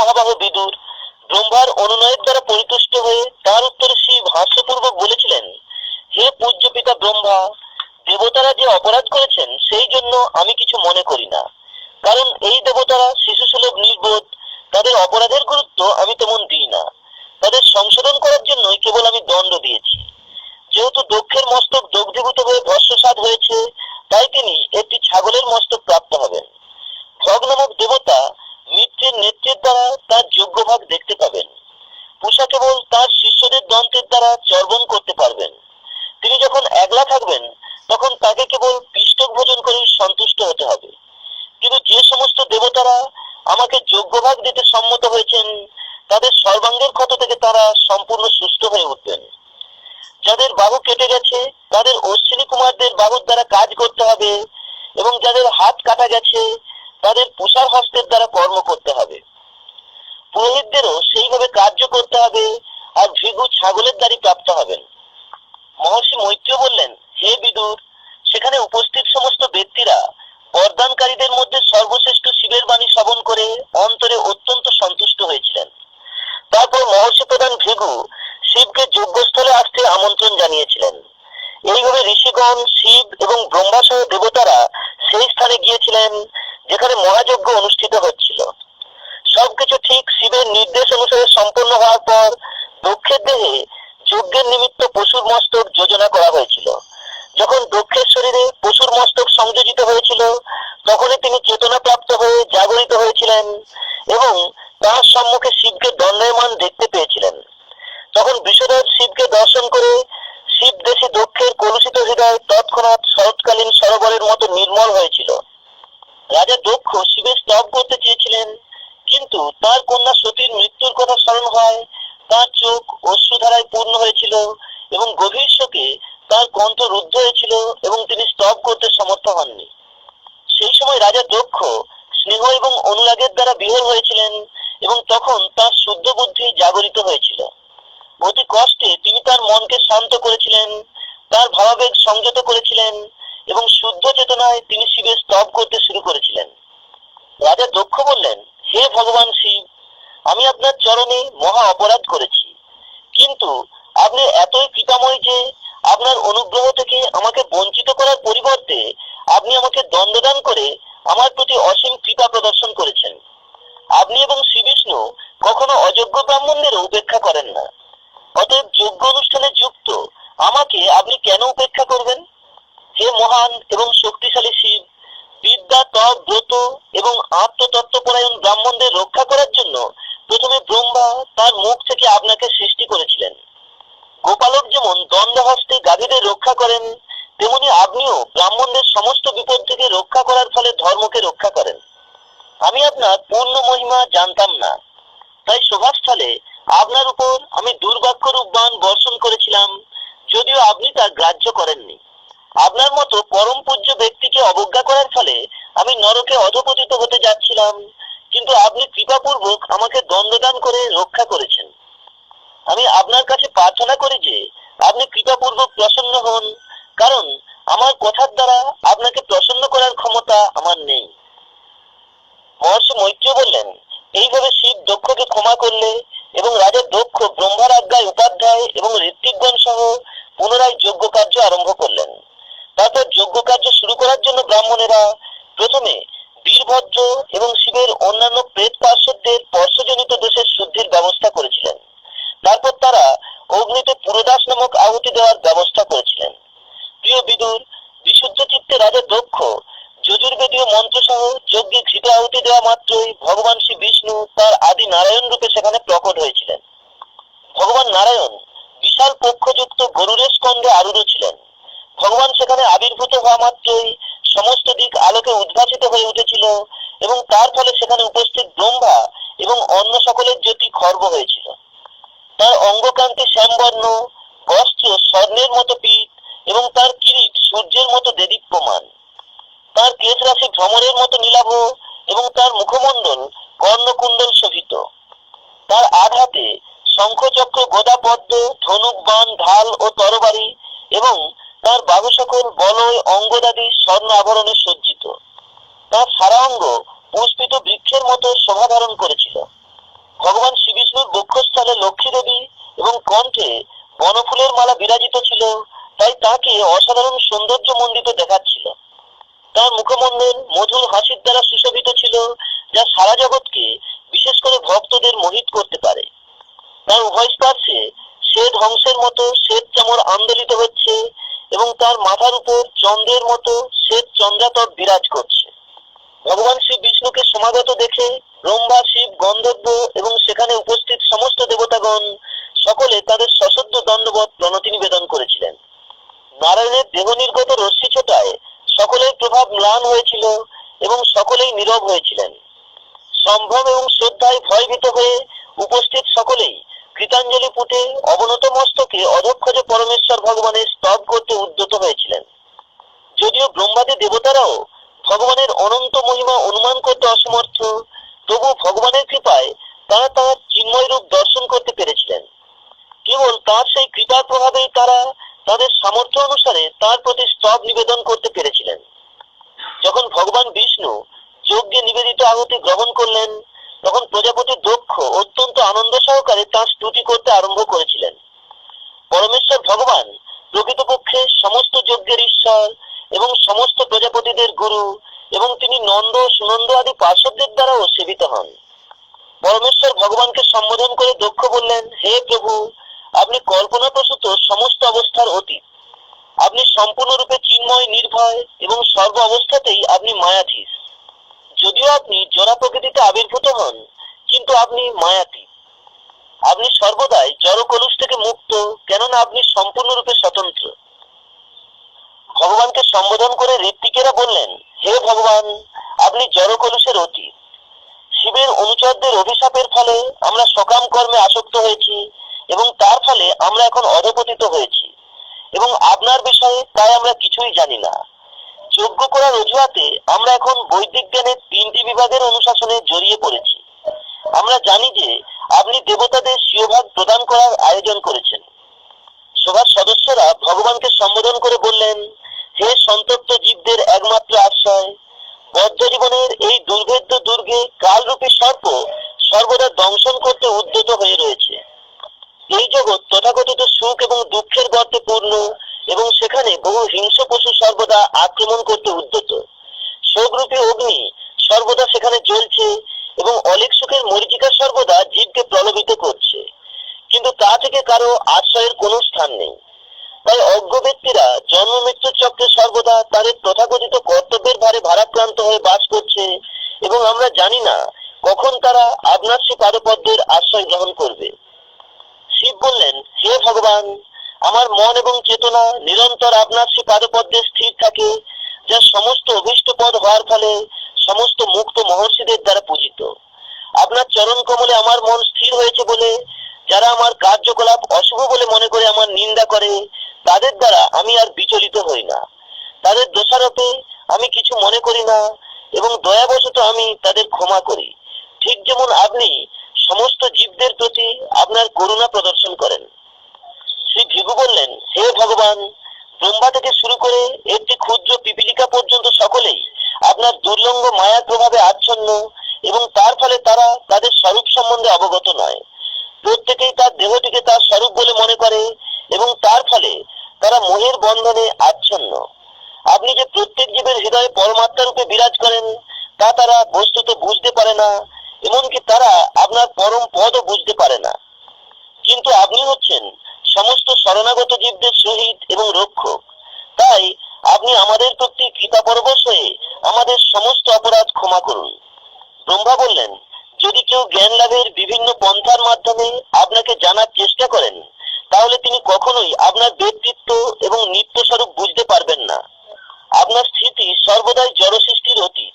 মহাবাহু বিদুর। ব্রহ্মার অনুনয়ের দ্বারা পরিতুষ্ট হয়ে তার উত্তরে শিব হাস্যপূর্বক বলেছিলেন, হে পূজ্য পিতা ব্রহ্মা, দেবতারা যে অপরাধ করেছেন, সেই জন্য আমি কিছু মনে করি না। কারণ এই দেবতারা শিশু সুলভ নির্বোধ, তাদের অপরাধের গুরুত্ব আমি তেমন দিই না। তাদের সংশোধন করার জন্যই কেবল আমি দণ্ড দিয়েছি যেহেতু দক্ষের মস্তক দগ্ধীভূত হয়ে ভস্মসাদ হয়েছে তাই তিনি একটি ছাগলের মস্তক প্রাপ্ত হবেন ভগ নামক দেবতা মিত্রের নেত্রের দ্বারা তার যোগ্য ভাগ দেখতে পাবেন পূষা কেবল তার শিষ্যদের দন্তের দ্বারা চর্বণ করতে পারবেন তিনি যখন একলা থাকবেন তখন তাকে কেবল পিষ্টক ভোজন করেই সন্তুষ্ট হতে হবে কিন্তু যে সমস্ত দেবতারা আমাকে যোগ্য ভাগ দিতে সম্মত হয়েছেন, তাদের সর্বাঙ্গের ক্ষত থেকে তারা সম্পূর্ণ সুস্থ হয়ে উঠবেন। যাদের বাহু কেটে গেছে, তাদের অশ্বিনী কুমারদের বাহুর দ্বারা কাজ করতে হবে এবং যাদের হাত কাটা গেছে, তাদের পুষার হস্তের দ্বারা কর্ম করতে হবে। পুরোহিতদেরও সেইভাবে কার্য করতে হবে আর ভৃগু ছাগলের দ্বারই প্রাপ্ত হবেন। মহর্ষি মৈত্রী বললেন, হে বিদুর, সেখানে উপস্থিত সমস্ত ব্যক্তিরা বরদানকারীদের মধ্যে সর্বশ্রেষ্ঠ শিবের বাণী শ্রবণ করে অন্তরে অত্যন্ত সন্তুষ্ট হয়েছিলেন তারপর মহর্ষি প্রধান ভৃগু শিবকে যজ্ঞস্থলে আসতে আমন্ত্রণ জানিয়েছিলেন এইভাবে ঋষিগণ শিব এবং ব্রহ্মা সহ দেবতারা সেই স্থানে গিয়েছিলেন যেখানে মহাযজ্ঞ অনুষ্ঠিত হচ্ছিল সবকিছু ঠিক শিবের নির্দেশ সম্পন্ন হওয়ার পর দক্ষের দেহে যজ্ঞের নিমিত্ত পশুর মস্তক যোজনা করা হয়েছিল। যখন দক্ষের শরীরে পশুর মস্তক সংযোজিত হয়েছিল, তখনই তিনি চেতনা প্রাপ্ত হয়ে জাগরিত হয়েছিলেন এবং তার সম্মুখে শিবকে দণ্ডায়মান দেখতে পেয়েছিলেন। তখন বিষধর শিবকে দর্শন করে শিব দেশে দক্ষের কলুষিত হৃদয় তৎক্ষণাৎ শরৎকালীন সরোবরের মতো নির্মল হয়েছিল। রাজা দক্ষ শিবের স্তব করতে চেয়েছিলেন। কিন্তু তার কন্যা সতীর মৃত্যুর কথা স্মরণ হয়, তার চোখ অশ্রুধারায় পূর্ণ হয়েছিল এবং গভীর শোকে তার কণ্ঠ রুদ্ধ হয়েছিল এবং তিনি স্তব করতে সমর্থ হননি। সেই সময় রাজা দক্ষ, স্নেহ এবং অনুরাগের দ্বারা বিহল হয়েছিলেন এবং তখন তার শুদ্ধ বুদ্ধি জাগরিত হয়েছিল। অতি কষ্টে তিনি তার মনকে শান্ত করেছিলেন, তার ভাবাবেগ সংযত করেছিলেন এবং শুদ্ধ চেতনায় তিনি শিবের স্তব করতে শুরু করেছিলেন। রাজা দক্ষ বললেন হে ভগবান শিব, আমি আপনার চরণে মহা অপরাধ করেছি। কিন্তু আপনি এতই কৃপাময় যে আপনার অনুগ্রহ থেকে আমাকে বঞ্চিত করার পরিবর্তে আপনি আমাকে দণ্ডদান করে আমার প্রতি অসীম কৃপা প্রদর্শন করেছেন। আপনি এবং শ্রীবিষ্ণু কখনো অযোগ্য ব্রাহ্মণদেরও উপেক্ষা করেন না। অতএব যোগ্য অনুষ্ঠানে যুক্ত আমাকে আপনি কেন উপেক্ষা করবেন? হে মহান এবং শক্তিশালী শিব বিদ্যা তপ ব্রত এবং আত্মতত্ত্বপরায়ণ ব্রাহ্মণদের রক্ষা করার জন্য প্রথমে ব্রহ্মা তার মুখ থেকে আপনাকে সৃষ্টি করেছিলেন। গোপালক যেমন দ্বন্দ্বহস্তে গাভীদের রক্ষা করেন, তেমনি আপনিও ব্রাহ্মণদের সমস্ত বিপদ থেকে রক্ষা করার ফলে ধর্মকে রক্ষা করেন। আমি আপনার পূর্ণ মহিমা জানতাম না। তাই সভাস্থলে আপনার উপর আমি দুর্ভাগ্য রূপ বাণ বর্ষণ করেছিলাম, যদিও আপনি তা গ্রাহ্য করেননি। আপনার মতো পরম পূজ্য ব্যক্তিকে অবজ্ঞা করার ফলে আমি নরকে অধপতিত হতে যাচ্ছিলাম, কিন্তু আপনি কৃপাপূর্বক আমাকে দণ্ডদান করে রক্ষা করেছেন। আমি আপনার কাছে প্রার্থনা করি যে আপনি কৃপাপূর্বক প্রসন্ন হন, কারণ আমার কথার দ্বারা আপনাকে প্রসন্ন করার ক্ষমতা আমার নেই। মহর্ষি মৈত্র বললেন, এইভাবে শিব দক্ষকে ক্ষমা করলে এবং রাজা দক্ষ ব্রহ্মার আজ্ঞায় উপাধ্যায় এবং ঋত্বিকগণ সহ পুনরায় যজ্ঞ কার্য আরম্ভ করলেন। তারপর যজ্ঞ কার্য শুরু করার জন্য ব্রাহ্মণেরা প্রথমে বীরভদ্র এবং শিবের অন্যান্য প্রেত পার্শ্বদের স্পর্শজনিত দোষের শুদ্ধির ব্যবস্থা করেছিলেন। তারপর তারা অগ্নিতে পুরোদাস নামক আহুতি দেওয়ার ব্যবস্থা করেছিলেন। প্রিয় বিদুর, বিশুদ্ধ চিত্তে রাজা দক্ষ, যজুর্বেদীয় মন্ত্র সহ যজ্ঞে ঘৃত আহুতি দেওয়া মাত্রই ভগবান শ্রী বিষ্ণু তার আদি নারায়ণ রূপে সেখানে প্রকট হয়েছিলেন। ভগবান নারায়ণ বিশাল পক্ষযুক্ত গরুরের স্কন্ধে আরূঢ় ছিলেন। ভগবান সেখানে আবির্ভূত হওয়া মাত্রই সমস্ত দিক আলোকে উদ্ভাসিত হয়ে উঠেছিল এবং তার ফলে সেখানে উপস্থিত ব্রহ্মা এবং অন্য সকলের জ্যোতি খর্ব হয়েছিল। তার অঙ্গকান্তি শ্যামবর্ণ বস্ত্র স্বর্ণের মতো পিঠ এবং তার কিরিট সূর্যের মতো দেদীপ্যমান। তার কেশ রাশি ভ্রমরের মতো নীলাভ এবং তার মুখমণ্ডল কর্ণকুণ্ডল শোভিত। তার আঘাতে শঙ্খচক্র গদা পদ্ম ধনুক বাণ ঢাল ও তরবারি এবং তার বাহু সকল বলয় অঙ্গদাদি স্বর্ণ আভরণে সজ্জিত। তার সারা অঙ্গ পুষ্পিত বৃক্ষের মতো শোভা ধারণ করেছিল। ভগবান শ্রী বিষ্ণুর বক্ষস্থলে লক্ষ্মী দেবী এবং কণ্ঠে বনফুলের মালা বিরাজিত ছিল, তাই তাকে অসাধারণ সৌন্দর্য মণ্ডিত দেখাচ্ছিল। তার মুখমণ্ডল মধুর হাসির দ্বারা সুশোভিত ছিল, যা সারা জগৎকে বিশেষ করে ভক্তদের মোহিত করতে পারে। তার উভয় স্পর্শে শ্বেত হংসের মতো শ্বেত চামর আন্দোলিত হচ্ছে এবং তার মাথার উপর চন্দ্রের মতো শ্বেত চন্দ্রাতপ বিরাজ করছে। ভগবান শ্রী বিষ্ণুকে সমাগত দেখে ব্রহ্মা, শিব, গন্ধর্ব এবং সেখানে উপস্থিত সমস্ত দেবতাগণ সকলে তাদের সশব্দ দণ্ডবত প্রণতি নিবেদন করেছিলেন। নারায়ণের দেহ নির্গত রশ্মি ছোটায় সকলের প্রভাব ম্লান হয়েছিল এবং সকলেই নীরব হয়েছিলেন। সম্ভ্রম এবং শ্রদ্ধায় ভয়ভীত হয়ে উপস্থিত সকলেই কৃতাঞ্জলি পুঁতে অবনত মস্তকে অধক্ষজে পরমেশ্বর ভগবানের স্তব করতে উদ্যত হয়েছিলেন। যদিও ব্রহ্মাদি দেবতারাও ভগবানের অনন্ত মহিমা অনুমান করতে অসমর্থ, তবু ভগবানের কৃপায় তারা তার চিন্ময় রূপ দর্শন করতে পেরেছিলেন। কেবল তার সেই কৃপার প্রভাবেই তারা তাদের সামর্থ্য অনুসারে তার প্রতি স্তব নিবেদন করতে পেরেছিলেন। যখন ভগবান বিষ্ণু যজ্ঞে নিবেদিত আহুতি গ্রহণ করলেন তখন প্রজাপতি দক্ষ অত্যন্ত আনন্দ সহকারে তাঁর স্তুতি করতে আরম্ভ করেছিলেন। পরমেশ্বর ভগবান প্রকৃতপক্ষে সমস্ত যজ্ঞের ঈশ্বর এবং সমস্ত প্রজাপতিদের গুরু এবং তিনি নন্দ, সুনন্দ আদি পার্শ্বদের দ্বারাও সেবিত হন। পরমেশ্বর ভগবানকে সম্বোধন করে দক্ষ বললেন, হে প্রভু, আপনি কল্পনা প্রসূত সমস্ত অবস্থার অতীত। আপনি সম্পূর্ণরূপে চিন্ময়, নির্ভয় এবং সর্ব অবস্থাতেই আপনি মায়াধীশ যদিও আপনি জড়া প্রকৃতিতে আবির্ভূত হন, কিন্তু আপনি মায়াতীত আপনি সর্বদাই জড় কলুষ থেকে মুক্ত, কেননা আপনি সম্পূর্ণরূপে স্বতন্ত্র। ভগবানকে সম্বোধন করে ঋত্বিকেরা বললেন, হে ভগবান, আপনি জড় কলুষের অতীত শিবের অনুচরদের অভিশাপের ফলে আমরা সকাম কর্মে আসক্ত হয়েছি, এবং তার ফলে আমরা এখন অধপতিত হয়েছি, এবং আপনার বিষয়ে তাই আমরা কিছুই জানি না। যোগ্য করার অজুহাতে আমরা এখন বৈদিক জ্ঞানের তিনটি বিভাগের অনুশাসনে জড়িয়ে পড়েছি। আমরা জানি যে আপনি দেবতাদের স্বীয়ভাগ প্রদান করার আয়োজন করেছেন। সভার সদস্যরা ভগবানকে সম্বোধন করে বললেন, হে সন্তপ্ত জীবদের একমাত্র আশ্রয়, বদ্ধ জীবনের এই দুর্ভেদ্য দুর্গে কালরূপী সর্প সর্বদা দংশন করতে উদ্যত হয়ে রয়েছে। এই জগৎ তথাকথিত সুখ এবং দুঃখের গর্তে পূর্ণ এবং সেখানে বহু হিংস্র পশু সর্বদা আক্রমণ করতে উদ্যত। শোকরূপী অগ্নি সর্বদা সেখানে জ্বলছে এবং অলিক সুখের মরিচিকা সর্বদা জীবকে প্রলোভিত করছে। কিন্তু তা থেকে কারও আশ্রয়ের কোনো স্থান নেই। তাই অজ্ঞ ব্যক্তিরা জন্ম মৃত্যুর চক্রে সর্বদা তাদের তথাকথিত কর্তব্যের ভারে ভারাক্রান্ত হয়ে বাস করছে এবং আমরা জানি না কখন তারা আপনার সে পাদপদ্মের আশ্রয় গ্রহণ করবে। শিব বললেন, হে ভগবান আমার মন এবং চেতনা নিরন্তর আপনার সে পাদপদ্মে স্থির থাকে, যা সমস্ত অভীষ্ট পদ হওয়ার ফলে সমস্ত মুক্ত মহর্ষিদের দ্বারা পূজিত। আপনার চরণ কমলে আমার মন স্থির হয়েছে বলে যারা আমার কার্যকলাপ অশুভ বলে মনে করে আমার নিন্দা করে, তাদের দ্বারা আমি আর বিচলিত হই না। তাদের দোষারোপে আমি কিছু মনে করি না এবং দয়াবশত আমি তাদের ক্ষমা করি। ঠিক যেমন আপনি সমস্ত জীবদের প্রতি আপনার করুণা প্রদর্শন করেন। শ্রী ভিগু বললেন হে ভগবান, ব্রহ্মা থেকে শুরু করে একটি ক্ষুদ্র পিপিলিকা পর্যন্ত সকলেই আপনার দুর্লঙ্গ মায়ার প্রভাবে আচ্ছন্ন এবং তার ফলে তারা তাদের স্বরূপ সম্বন্ধে অবগত নয়। প্রত্যেকেই তার দেহটিকে তার স্বরূপ বলে মনে করে এবং তার ফলে তারা মোহের বন্ধনে আচ্ছন্ন। আপনি যে প্রত্যেক জীবের হৃদয়ে পরমাত্মা রূপে বিরাজ করেন, তা তারা বস্তুত বুঝতে পারে না, এমনকি তারা আপনার পরম পদও বুঝতে পারে না। কিন্তু আপনি হচ্ছেন সমস্ত শরণাগত জীবদের সহিত এবং রক্ষক। তাই আপনি আমাদের প্রতি কৃপা পরবশ হয়ে আমাদের সমস্ত অপরাধ ক্ষমা করুন। ব্রহ্মা বললেন, যদি কেউ জ্ঞান লাভের বিভিন্ন পন্থার মাধ্যমে আপনাকে জানার চেষ্টা করেন, তাহলে তিনি কখনোই আপনার ব্যক্তিত্ব এবং নিত্য স্বরূপ বুঝতে পারবেন না। আপনার স্থিতি সর্বদাই জড় সৃষ্টির অতীত।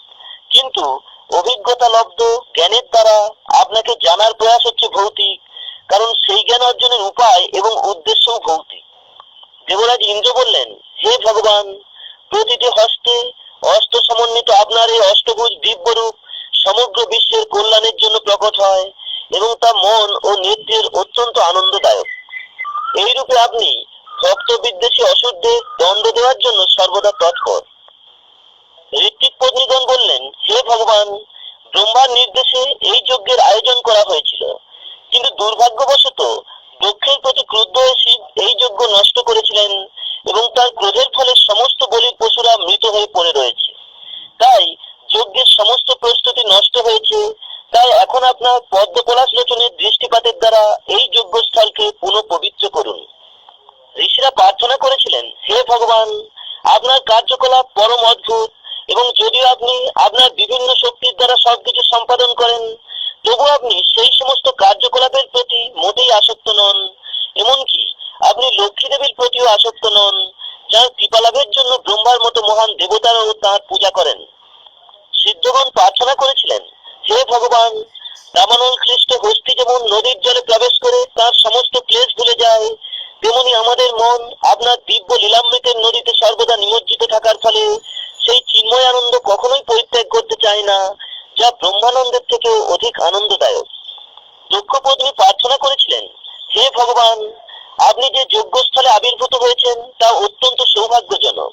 কিন্তু অভিজ্ঞতা লব্ধ জ্ঞানের দ্বারা আপনাকে জানার প্রয়াস হচ্ছে ভৌতিক কারণ সেই জ্ঞান অর্জনের উপায় এবং উদ্দেশ্যও ভৌতিক। দেবরাজ ইন্দ্র বললেন, হে ভগবান, প্রতিটি হস্তে অস্ত সমন্বিত আপনার এই অষ্টভুজ দিব্যরূপ সমগ্র বিশ্বের কল্যাণের জন্য প্রকট হয় এবং তা মন ও নেত্রের অত্যন্ত আনন্দদায়ক। এই রূপে আপনি ভক্ত বিদ্বেষী অসুরদের দণ্ড দেওয়ার জন্য সর্বদা তৎপর। ঋত্বিক পত্নীগণ বললেন, হে ভগবান, ব্রহ্মার নির্দেশে এই যজ্ঞের আয়োজন করা হয়েছিল। কিন্তু দুর্ভাগ্যবশত দক্ষের প্রতি ক্রুদ্ধ শিব এই যজ্ঞ নষ্ট করেছিলেন এবং তার ক্রোধের ফলে সমস্ত বলির পশুরা মৃত হয়ে পড়ে রয়েছে। তাই যজ্ঞের সমস্ত প্রস্তুতি নষ্ট হয়েছে। তাই এখন আপনার পদ্মপলাশ লোচনের দৃষ্টিপাতের দ্বারা এই যজ্ঞস্থলকে পুনঃ পবিত্র করুন। ঋষিরা প্রার্থনা করেছিলেন, হে ভগবান, আপনার কার্যকলাপ পরম অদ্ভুত এবং যদিও আপনি আপনার বিভিন্ন শক্তির দ্বারা সবকিছু সম্পাদন করেন তবু আপনি সেই সমস্ত কার্যকলাপের প্রতি মোটেই আসক্ত নন। এমনকি আপনি লক্ষ্মী দেবীর প্রতিও আসক্ত নন, যার কৃপালাভের জন্য ব্রহ্মার মতো মহান দেবতারাও তাঁর পূজা করেন। সিদ্ধগণ প্রার্থনা করেছিলেন, হে ভগবান দামানল খ্রিস্ট হস্তি যেমন নদীর জলে প্রবেশ করে তার সমস্ত ক্লেশ ভুলে যায়, তেমনি আমাদের মন আপনার দিব্য লীলামৃতের নদীতে সর্বদা নিমজ্জিত থাকার ফলে সেই চিন্ময় আনন্দ কখনোই পরিত্যাগ করতে চায় না। যা ব্রহ্মানন্দের থেকেও অধিক আনন্দদায়ক। দক্ষ পত্নী প্রার্থনা করেছিলেন, হে ভগবান, আপনি যে যজ্ঞস্থলে আবির্ভূত হয়েছেন, তা অত্যন্ত সৌভাগ্যজনক।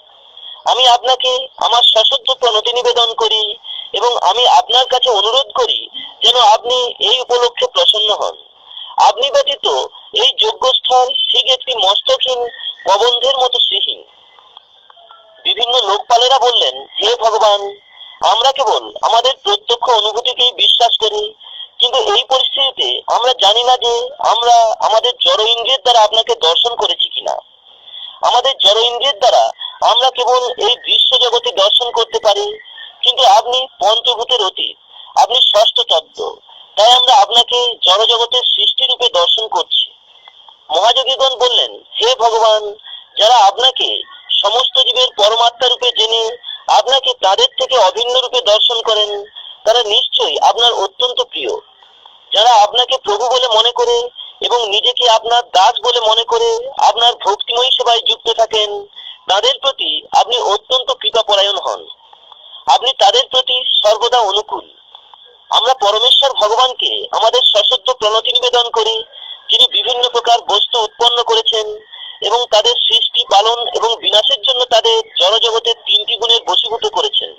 আমি আপনাকে আমার সশব্দ প্রণতি নিবেদন করি এবং আমি আপনার কাছে অনুরোধ করি যেন আপনি এই উপলক্ষে প্রসন্ন হন। আপনি ব্যতীত এই যজ্ঞস্থল ঠিক একটি মস্তকহীন প্রবন্ধের মতো শ্রীহীন বিভিন্ন লোকপালেরা বললেন, হে ভগবান আমরা কেবল আমাদের প্রত্যক্ষ অনুভূতিকেই বিশ্বাস করি, কিন্তু এই পরিস্থিতিতে আমরা জানি না যে আমরা আমাদের জড় ইন্দ্রিয়ের দ্বারা আপনাকে দর্শন করেছি কিনা। আমাদের জড় ইন্দ্রিয়ের দ্বারা আমরা কেবল এই দৃশ্য জগতে দর্শন করতে পারি, কিন্তু আপনি পঞ্চভূতের অতীত, আপনি ষষ্ঠ তত্ত্ব তাই আমরা আপনাকে জড় জগতের সৃষ্টি রূপে দর্শন করছি। মহাযোগীগণ বললেন, হে ভগবান, যারা আপনাকে সমস্ত জীবের পরমাত্মা রূপে জেনে আপনাকে তাদের থেকে অভিন্ন রূপে দর্শন করেন? তারা নিশ্চয়ই আপনার অত্যন্ত প্রিয়। যারা আপনাকে প্রভু বলে মনে করে এবং নিজেকে আপনার দাস বলে মনে করে আপনার ভক্তিময়ী সেবায় যুক্ত থাকেন, তাদের প্রতি আপনি অত্যন্ত কৃপাপরায়ণ হন। আপনি তাদের প্রতি সর্বদা অনুকূল। আমরা পরমেশ্বর ভগবানকে আমাদের সশব্দ প্রণতি নিবেদন করি, যিনি বিভিন্ন প্রকার বস্তু উৎপন্ন করেছেন এবং তাদের সৃষ্টি, পালন এবং বিনাশের জন্য তাদের জড়জগতের তিনটি গুণের বশীভূত করেছেন।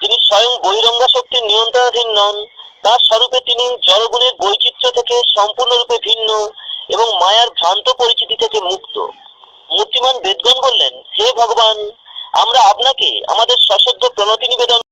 তিনি স্বয়ং বহিরঙ্গা শক্তির নিয়ন্ত্রণাধীন নন, তার স্বরূপে তিনি জড়গুণের বৈচিত্র্য থেকে সম্পূর্ণরূপে ভিন্ন এবং মায়ার ভ্রান্ত পরিচিতি থেকে মুক্ত। মূর্তিমান বেদগণ বললেন, হে ভগবান, আমরা আপনাকে আমাদের সশব্দ প্রণতি নিবেদন